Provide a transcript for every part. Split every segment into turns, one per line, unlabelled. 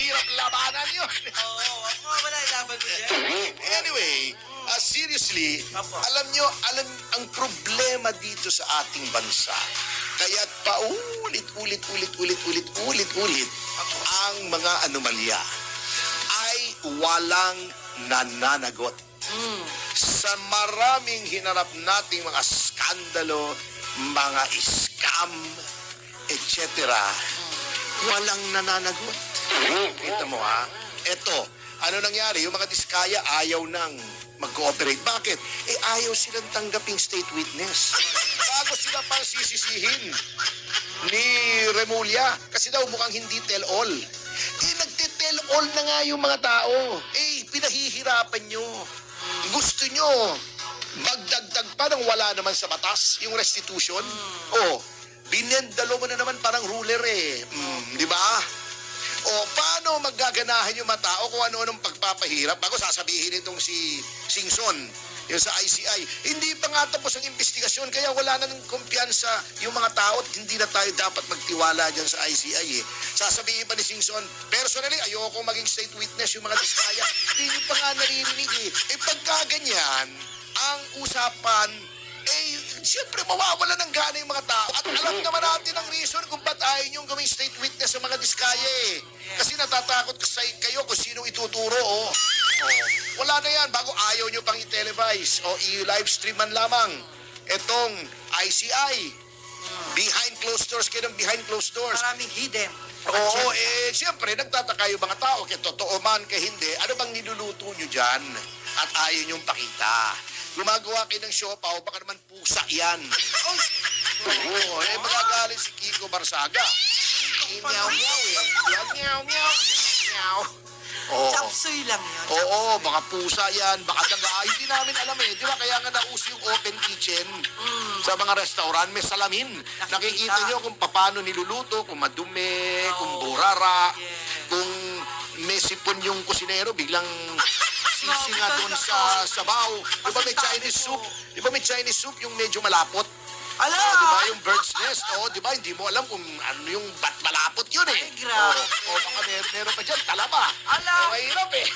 mahirap labanan yun.
Oo, ako nga wala ilaban mo dyan.
Anyway, uh, seriously,
Apo.
alam nyo, alam ang problema dito sa ating bansa. Kaya paulit, ulit, ulit, ulit, ulit, ulit, ang mga anomalya ay walang nananagot.
Hmm.
Sa maraming hinarap nating mga skandalo, mga scam, etc., walang nananagot. Kita mo ha? Eto, ano nangyari? Yung mga diskaya ayaw nang mag-cooperate. Bakit? Eh ayaw silang tanggaping state witness. Bago sila pang sisisihin ni Remulla. Kasi daw mukhang hindi tell all. Eh nagte-tell all na nga yung mga tao. Eh pinahihirapan nyo. Gusto nyo magdagdag pa ng wala naman sa batas yung restitution. Oh, binendalo mo na naman parang ruler eh. Mm, di ba? O paano maggaganahan yung mga tao kung ano-anong pagpapahirap bago sasabihin itong si Singson yung sa ICI. Hindi pa nga tapos ang investigasyon kaya wala na ng kumpiyansa yung mga tao at hindi na tayo dapat magtiwala dyan sa ICI eh. Sasabihin pa ni Singson, personally, ayoko maging state witness yung mga diskaya. Hindi nyo pa nga naririnig eh. Eh pagka ganyan, ang usapan eh, siyempre mawawala ng gana yung mga tao. At alam naman natin ang reason kung ba't ayaw niyong gawing state witness sa mga diskaya eh. Kasi natatakot kasi kayo kung sino ituturo, oh. oh. Wala na yan, bago ayaw niyo pang i-televise o i-livestream man lamang. Etong ICI, behind closed doors, kayo ng behind closed doors.
Maraming hidden.
Oo, eh, siyempre, nagtataka yung mga tao, kaya totoo man, kaya hindi, ano bang niluluto nyo dyan? At ayaw nyong pakita. Gumagawa kayo ng siopaw, baka naman pusa yan. Oo, eh, magagalit si Kiko Barsaga. Meow, meow, eh. Yan, meow, meow, meow. Oo.
Chapsuy lang yun.
Oo, baka pusa yan, baka daga. Ay, Hindi namin alam eh. Di ba kaya nga nauso yung open kitchen sa mga restaurant, may salamin. Nakikita nyo kung paano niluluto, kung madumi, kung
Oo.
burara,
Yes.
kung may sipon yung kusinero, biglang sisi nga doon sa sabaw. Di ba may Chinese soup? Di ba may Chinese soup yung medyo malapot?
Ala!
Oh, di ba yung bird's nest? Oh, di ba hindi mo alam kung ano yung bat malapot yun eh.
Ay, grabe.
Oh, oh, baka mer meron pa dyan, talaba.
Ala!
Oh, mahirap eh.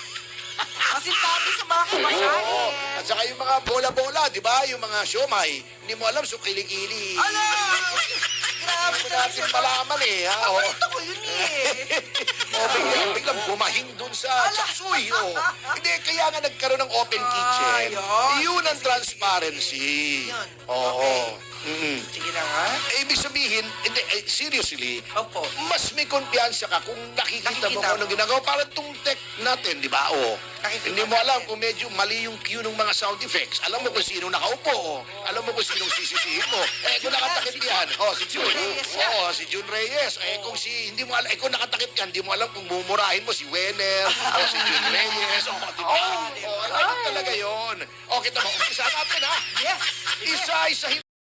Kasi tabi sa mga kabayan.
Oo. At saka yung mga bola-bola, di ba? Yung mga siomay, hindi mo alam, so kiling-ili.
Ala! Grabe talaga
natin
siya.
malaman eh. Ha? Oo.
Paborito ko yun eh.
o biglang, biglang bumahing dun sa chapsuy. Oh. Hindi, kaya nga nagkaroon ng open kitchen.
Ah, yun.
Yun ang transparency.
Yun.
Oo. Mm-mm.
Sige na nga.
Eh, ibig sabihin, hindi, eh, seriously,
Opo.
mas may kumpiyansa ka kung nakikita, mo
Nakikita
kung
mo.
anong ginagawa. Parang itong tech natin, di ba? O,
Nakikita
hindi mo alam
natin.
kung medyo mali yung cue ng mga sound effects. Alam mo kung sino nakaupo. O. Alam mo kung sinong sisisihin mo. Eh, kung
Jun
nakatakip yan. Oh, si Jun.
Reyes yan.
Oo, si Jun Reyes. Eh, kung si, hindi mo alam, eh, kung nakatakip yan, hindi mo alam kung mumurahin mo si Wenner o si Jun Reyes. O, di ba?
Oh, di ba?
O, ganun talaga yun. O, kita mo, umpisa natin, ha?
Yes!
Isa-isahin